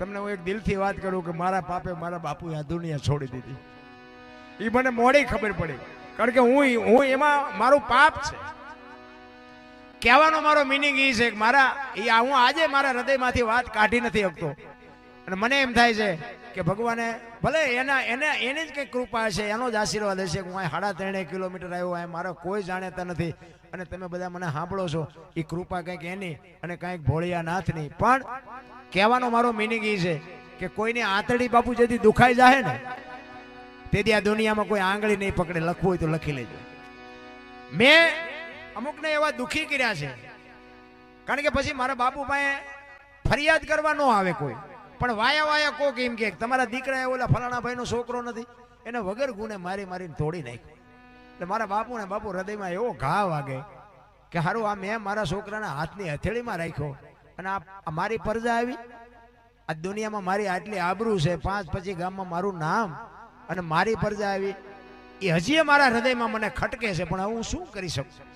તમને હું એક દિલથી વાત કરું કે મારા પાપે મારા બાપુએ આ દુનિયા છોડી દીધી. એ મને મોડી ખબર પડી. કારણ કે હું હું એમાં મારું પાપ છે. કહેવાનો મારો મિનિંગ એ છે કે મારા એ હું આજે મારા હૃદયમાંથી વાત કાઢી નથી શકતો. અને મને એમ થાય છે કે ભગવાને ભલે એના એને એની જ કંઈક કૃપા છે, એનો જ આશીર્વાદ હશે કે હું અહીં સાડા ત્રણે કિલોમીટર આવ્યો, અહીં મારો કોઈ જાણતા નથી. અને તમે બધા મને સાંભળો છો એ કૃપા કંઈક એની અને કંઈક ભોળિયા નાથની પણ કહેવાનો મારો મિનિંગ એ છે કે કોઈને આંતળી બાપુ જેથી દુખાઈ જાય ને, તેથી આ દુનિયામાં કોઈ આંગળી નહીં પકડે, લખવું હોય તો લખી લેજો. મેં અમુકને એવા દુખી કર્યા છે, કારણ કે પછી મારા બાપુ પાસે ફરિયાદ કરવા ન આવે કોઈ. પણ વાયા વાયા કોક એમ કે, તમારા દીકરા ઓલા ફલાણા ભાઈનો છોકરો નથી. એને વગર ગુને મારી મારીને તોડી નાખ્યો. એટલે મારા બાપુ ને બાપુ હૃદયમાં એવો ઘા વાગે કે, હારું, આ મેં મારા છોકરાના હાથની હથેળીમાં રાખ્યો. અને આ મારી પરજા આવી. આ દુનિયામાં મારી આટલી આબરૂ છે, પાંચ પછી ગામમાં મારું નામ અને મારી પરજા આવી. એ હજી મારા હૃદયમાં મને ખટકે છે, પણ હું શું કરી શકું?